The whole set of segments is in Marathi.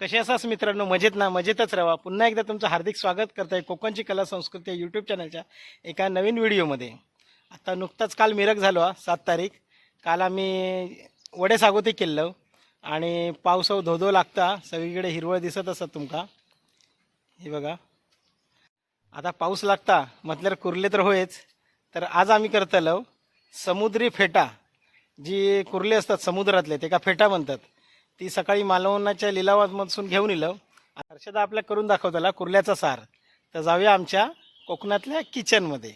कसे असाच मित्रांनो? मजेत ना? मजेतच राहा. पुन्हा एकदा तुमचं हार्दिक स्वागत करत आहे कोकणची कला संस्कृती यूट्यूब चॅनलच्या एका नवीन व्हिडिओमध्ये आता नुकताच काल मिरक झालो हा सात तारीख. काल आम्ही वडे सागोती केलं आणि पाऊस धोधो लागता. सगळीकडे हिरवळ दिसत असत तुमका. हे बघा. आता पाऊस लागता म्हटल्यावर कुर्ले तर होयच. तर आज आम्ही करतलो समुद्री फेटा. जी कुर्ले असतात समुद्रातले ते का फेटा म्हणतात. ती सकाळी मालवणाच्या लिलावामधून घेऊन इलं. हर्षदा आपल्या करून दाखवताला कुर्ल्याचा सार. तर जाऊया आमच्या कोकणातल्या किचनमध्ये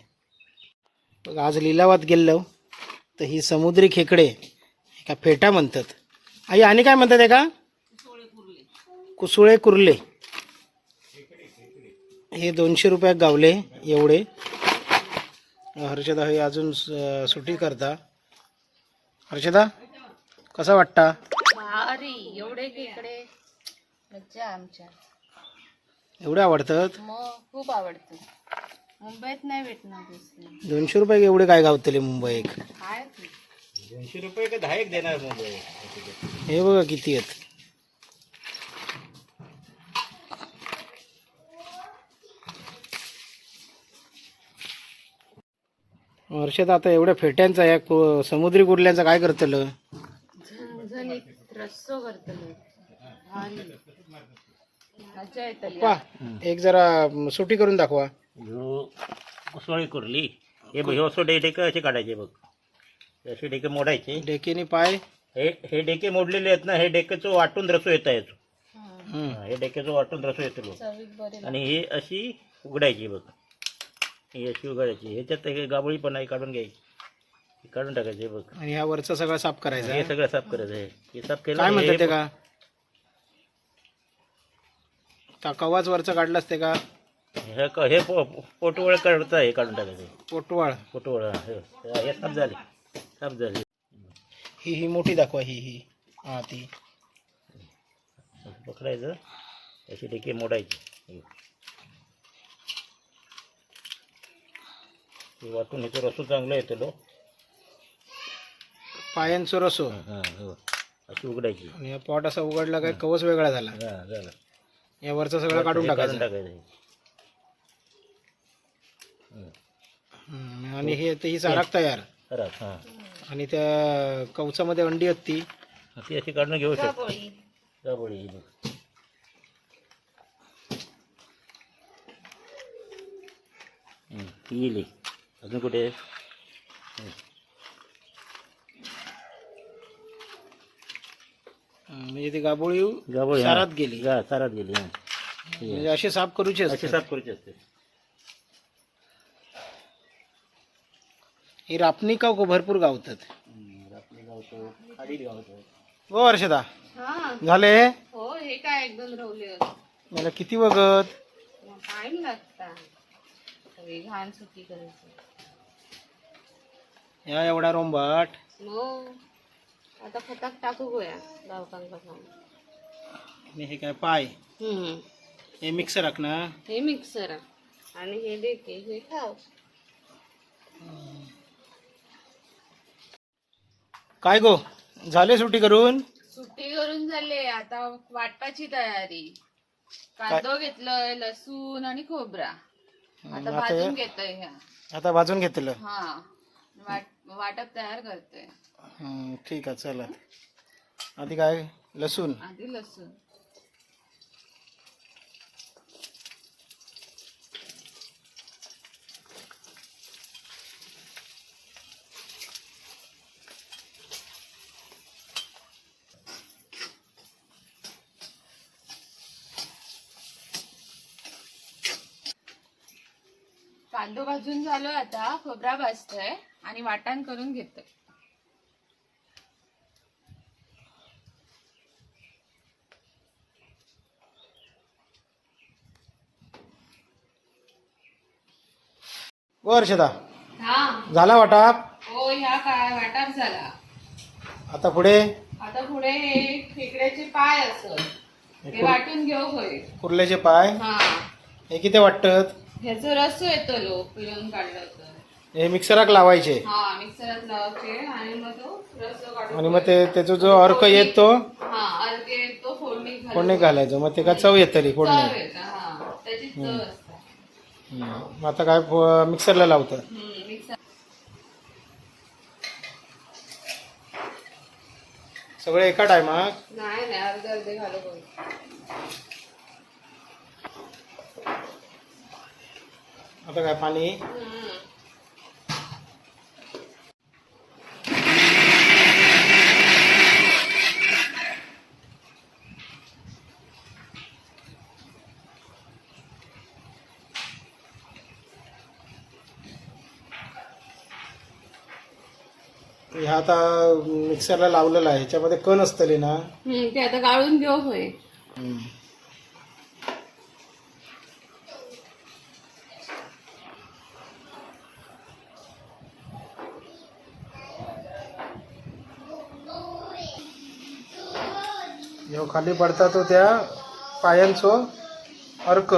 आज लिलावात गेलो तर ही समुद्री खेकडे एका फेटा म्हणतात. आई आणि काय म्हणतात एका? कुसुळे कुर्ले. हे दोनशे रुपयात गावले एवढे. हर्षदा हे अजून सुटी करता. हर्षदा कसा वाटता? भारी एवढे खेकडे मज्जा आमच्या. एवढे आवडतात? मग खूप आवडतं. मुंबईत नाही भेटणार दुसरी दोनशे रुपये एवढे काय गावतले मुंबई एक? काय ते? दोनशे रुपये का दहा एक देणार मुंबई हे बघा किती आहेत. वर्षात आता एवढ्या फेट्यांचा या कु- समुद्री कुर्ल्यांचा काय करतलं? रस्सो करतलो भारी मज्जा येतली पा एक जरा सुटी करून दाखवा. उसळी कुरली. हे बघ असं डे डेकं असे काढायचे बघ. असे डेके मोडायचे. डेकेनी पाय. हे हे डेके मोडलेले आहेत ना हे डेकेचं वाटून रसो येता येतो हम्म. हे डेकेचं वाटून रसो येतो बघ. आणि ही अशी उघडायची बघ. ही अशी उघडायची. ह्याच्यात हे गाबळी पण आहे काढून घ्यायची. हे काढून टाकायचे बघ. आणि ह्या वरचा सगळं साफ करायचा हे सगळं साफ करायचं आहे. हे साफ केलं काय हे- म्हणतात ते का? ता कवाच वरचं काढलास ते का? हे क- हे पो- पोटवळ काढता हे काढून टाकायचे पोटवाळ. पोटवळ हा, हे हे साफ झाले. साफ झाले. ही ही मोठी दाखवा ही ही. हा ती. पकडायचं. अशी डेके मोडायची. हे वाटून ह्याचं रसू चांगलं येतं लो. पायांचो रसो. हां हो अशी उघडायची. आणि हा पॉट असा उघडला काय कवच वेगळा झाला. हां झालं. या वरचा सगळं काढून टाकायचं. हम्म, आणि हे ते ही चाराक तयार. हां. आणि त्या कवचामध्ये अंडी आहेत ती ती अशी काढून घेऊ शकतो. ही बघ. हं, ती येईल. अजून कुठे? आहे? म्हणजे ती गाबोळी गाबोळी हां. सारात गेली. हा, सारात गेली हां. म्हणजे अशी साफ करूची अशी असते साफ करायची असते. ही रापणी का को भरपूर गावतात. आपले गावतो खाडी गावतो हो वर्षदा हा. झाले? हो हे काय एकदम रवले होते. मला किती बघत मग टाइम लागता. सगळी घाण सुकी करायची. या एवढा रोंबाट. मग आता फटाक टाकू गोया गावकांका आणि हे काय पाय? हम्म. हे मिक्सर राख ना हे मिक्सर आणि. हे देखे हे खाव काय गो? झाले सुट्टी करून? सुट्टी करून झाले. आता वाटपाची तयारी. कांदो घेतलंय लसूण आणि खोबरा. आता आता भाजून घेतोय ह्या. आता भाजून घेतलं. हा. वाट वाटप तयार हम्म, ठीक आहे चला. आधी काय? लसूण? आधी लसूण. कांदो भाजून झालो आता खोबरा भाजतोय आणि वाटण करून घेतोय. वर्षदा हा. झाला वाटाप? हो ह्या काय वाटप झाला. आता पुढे? आता पुढे हे खेकड्याचे पाय असत हे वाटून घेऊ होय. कुर्ल्याचे पाय? हा. हे किती वाटत ह्याचं रस येतो लो पिळून काढलं हे मिक्सराक लावायचे. हा मिक्सरात लावायचे आणि मग तो रस काढून आणि मग ते त्याचा जो अर्क येत तो? हा अर्धे तो फोडणी फोडणी घालायचं. मग ते का चव येत तरी चव फोडणी येतं, हा. त्याची चव असते. हम्म. मग आता काय फ- मिक्सरला लावतं? हम्म, मिक्सर. सगळे एका टायमात? नाही नाही अर्धे अर्धे घालू बघ. आता काय पाणी? हम्म. ह्या आता मिक्सरला लावलेलं आहे. ह्याच्यामध्ये कण असतले ना? हम्म, ते आता गाळून घेऊ होय. ह्यो खाली पडता तो त्या पायांचो अर्क.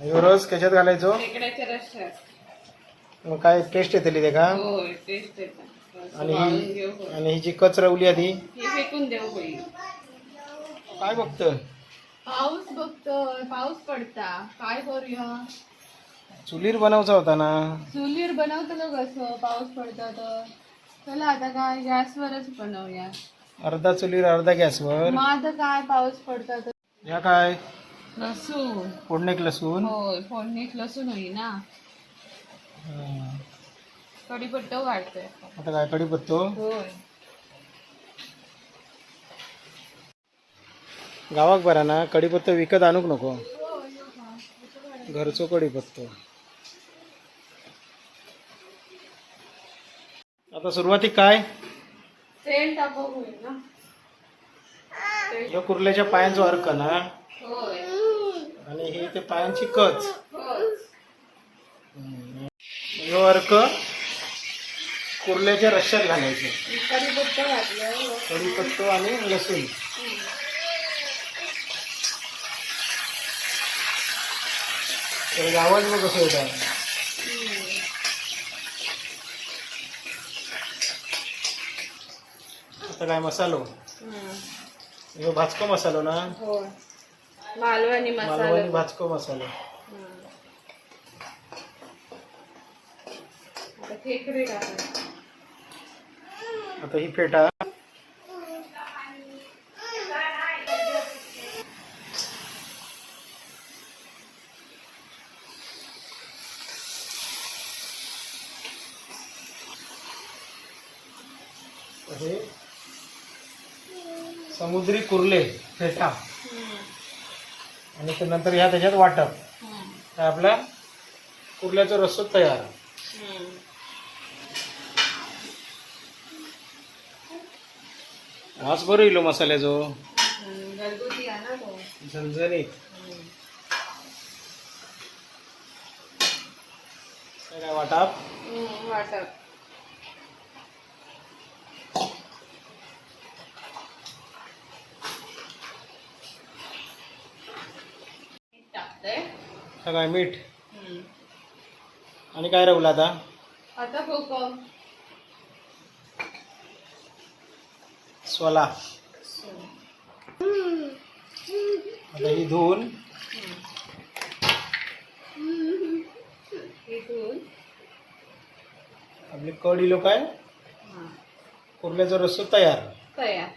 ह्यो रस कशात घालायचो? खेकड्याच्या रश्श्यात मग काय टेस्ट येतली ते का? होय टेस्ट येतं. असं आणि ही घेऊ होय. आणि ही जी कच रवली आधी. हे फेकून देऊ होई काय बघत? पाऊस बघतोय पाऊस पडता. काय करूया? चुलीर बनवचा होता ना. चुलीवर बनवतो कसं? पाऊस पडता तर. चला आता काय गॅसवरच बनवूया. अर्धा चुलीर अर्धा गॅसवर. मग आता काय पाऊस पडता तर? ह्या काय? लसूण. फोडणीक लसूण. होय फोडणीत लसूण होई ना. हं. कढीपत्ता वाढतोय आता. काय कढीपत्तो? होय. गावाक बरा ना कढीपत्तो विकत आणूक नको. घरचो कढीपत्तो. आता सुरुवातीक काय? टाकू होईल ना. ह्यो कुर्ल्याच्या पायांचो अर्क ना होय. आणि हे ते पायांची कच. होय. ह्यो अर्क कुर्ल्याच्या रश्यात घालायचे. कढीपत्ता घातलं कढीपत्तो आणि लसूण. तर आवाज बघ कसं येत आहे आता काय मसालो. ह्यो भाजको मसालो ना? मालवणी मसाला. भाजको मसालो. आता खेकडे टाकायचे आता ही फेटा हे समुद्री कुर्ले फेटा आणि त्यानंतर ह्या त्याच्यात वाटप. तर आपला कुर्ल्याचा रस्सा तयार. आज बरं इलो मसाल्याचो. झणझणीत. काय वाटाप. वाटप. काय काय मीठ. हम्म. आणि काय राहुल आता? आता कोकम स्वला आता ही धुवून. इथून आपली कड इलो काय हा, कुर्ल्याचा रस्सा तयार. तयार.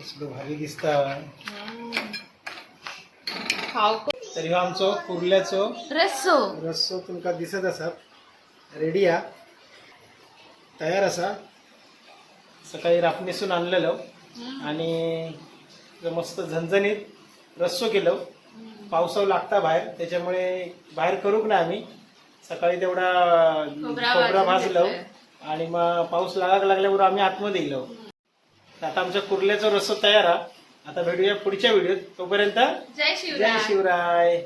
कसलं भारी दिसता तरी हो आमचो कुर्ल्याचो रस्सो. रस्सो तुमका दिसत आसात रेडी हा. तयार असा. सकाळी रापणीसून आणलेलो. आणि मस्त झणझणीत रस्सो केलो. पावसाव लागता बाहेर. त्याच्यामुळे बाहेर करूक ना आम्ही. सकाळी तेवढा खोबरा भाजलो. आणि मग पाऊस लागाक लागल्यावर आम्ही आतमध्ये गेलो. आता आमच्या कुर्ल्याचा रस्सो तयार हा. आता भेटूया पुढच्या व्हिडिओत. तोपर्यंत जय जय शिवराय शिवराय.